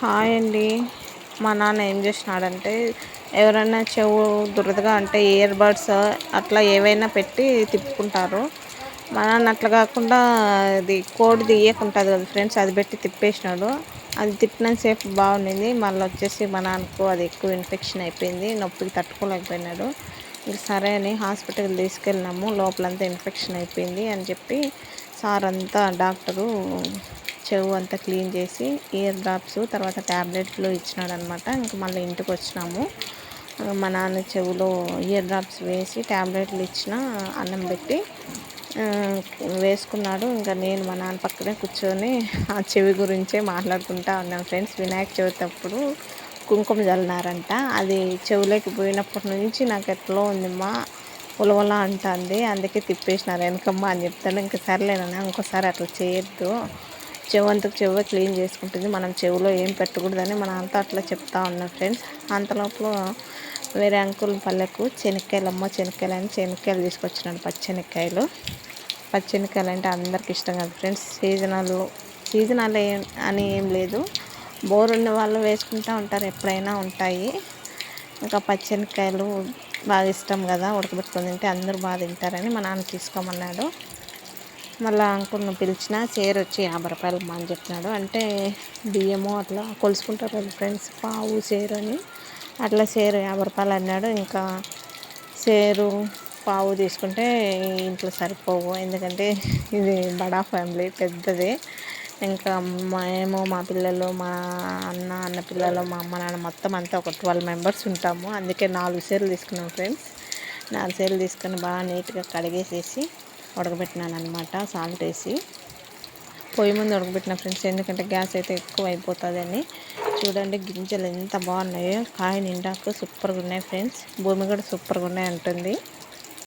Hi అండి. మా నాన్న ఏం చేసినాడంటే ఎవరైనా చెవు దురదగా అంటే ఇయర్ బడ్స్ అట్లా ఏవైనా పెట్టి తిప్పుకుంటారు. మా నాన్న అట్లా కాకుండా అది కోడి తీయకుంటుంది కదా ఫ్రెండ్స్ అది పెట్టి తిప్పేసినాడు. అది తిప్పినంతసేపు బాగుండింది. మళ్ళీ వచ్చేసి మా నాన్నకు అది ఎక్కువ ఇన్ఫెక్షన్ అయిపోయింది. నొప్పికి తట్టుకోలేకపోయినాడు. సరే అని హాస్పిటల్కి తీసుకెళ్ళినాము. లోపలంతా ఇన్ఫెక్షన్ అయిపోయింది అని చెప్పి సార్ అంతా డాక్టరు చెవు అంతా క్లీన్ చేసి ఇయర్ డ్రాప్స్ తర్వాత ట్యాబ్లెట్లు ఇచ్చినాడనమాట. ఇంక మళ్ళీ ఇంటికి వచ్చినాము. మా నాన్న చెవులో ఇయర్ డ్రాప్స్ వేసి ట్యాబ్లెట్లు ఇచ్చిన అన్నం పెట్టి వేసుకున్నాడు. ఇంకా నేను మా నాన్న పక్కనే కూర్చొని ఆ చెవి గురించే మాట్లాడుకుంటా ఉన్నాం ఫ్రెండ్స్. వినాయక చవితి అప్పుడు కుంకుమ జల్లినారంట. అది చెవులోకి పోయినప్పటి నుంచి నాకు ఎట్లా ఉందిమ్మా ఉలవల అంటుంది. అందుకే తిప్పేసినారు వెనకమ్మ అని చెప్తాను. ఇంకా సర్లేనన్నా ఇంకోసారి అట్లా చేయొద్దు. చెవంతకు చెవ క్లీన్ చేసుకుంటుంది. మనం చెవిలో ఏం పెట్టకూడదని మన అంతా అట్లా చెప్తా ఉన్నాం ఫ్రెండ్స్. అంతలోపల వేరే అంకుల్ పల్లెకు శనక్కాయలు అమ్మ శనక్కాయలు అని శనక్కాయలు తీసుకొచ్చినాను పచ్చెనక్కాయలు. పచ్చెనక్కాయలు అంటే అందరికి ఇష్టం కదా ఫ్రెండ్స్. సీజనల్ సీజనల్ అని ఏం లేదు. బోర్ ఉన్న వాళ్ళు వేసుకుంటూ ఉంటారు. ఎప్పుడైనా ఉంటాయి. ఇంకా పచ్చెనక్కాయలు బాగా ఇష్టం కదా. ఉడకబెట్టుకొని తింటే అందరూ బాగా తింటారని మా నాన్న తీసుకోమన్నాడు. మళ్ళీ అంకుల్ని పిలిచిన చీర వచ్చి యాభై రూపాయలు అని చెప్పినాడు. అంటే బియ్యము అట్లా కొలుసుకుంటారు కదా ఫ్రెండ్స్ పావు చీర అని. అట్లా సేరు యాభై రూపాయలు అన్నాడు. ఇంకా సేరు పావు తీసుకుంటే ఇంట్లో సరిపోవు. ఎందుకంటే ఇది బడా ఫ్యామిలీ పెద్దది. ఇంకా మేము మా పిల్లలు మా అన్న అన్న పిల్లలు మా అమ్మ నాన్న మొత్తం అంతా ఒక ట్వెల్వ్ మెంబర్స్ ఉంటాము. అందుకే నాలుగు చీరలు తీసుకున్నాం ఫ్రెండ్స్. నాలుగు సేర్లు తీసుకొని బాగా నీట్గా కడిగేసేసి ఉడకబెట్టినాను అనమాట సాల్ట్ వేసి. పొయ్యి ముందు ఉడకబెట్టిన ఫ్రెండ్స్ ఎందుకంటే గ్యాస్ అయితే ఎక్కువ అయిపోతుందని. చూడండి గింజలు ఎంత బాగున్నాయో కాయ నిండాకు సూపర్గా ఉన్నాయి ఫ్రెండ్స్. భూమి కూడా సూపర్గా ఉన్నాయి అంటుంది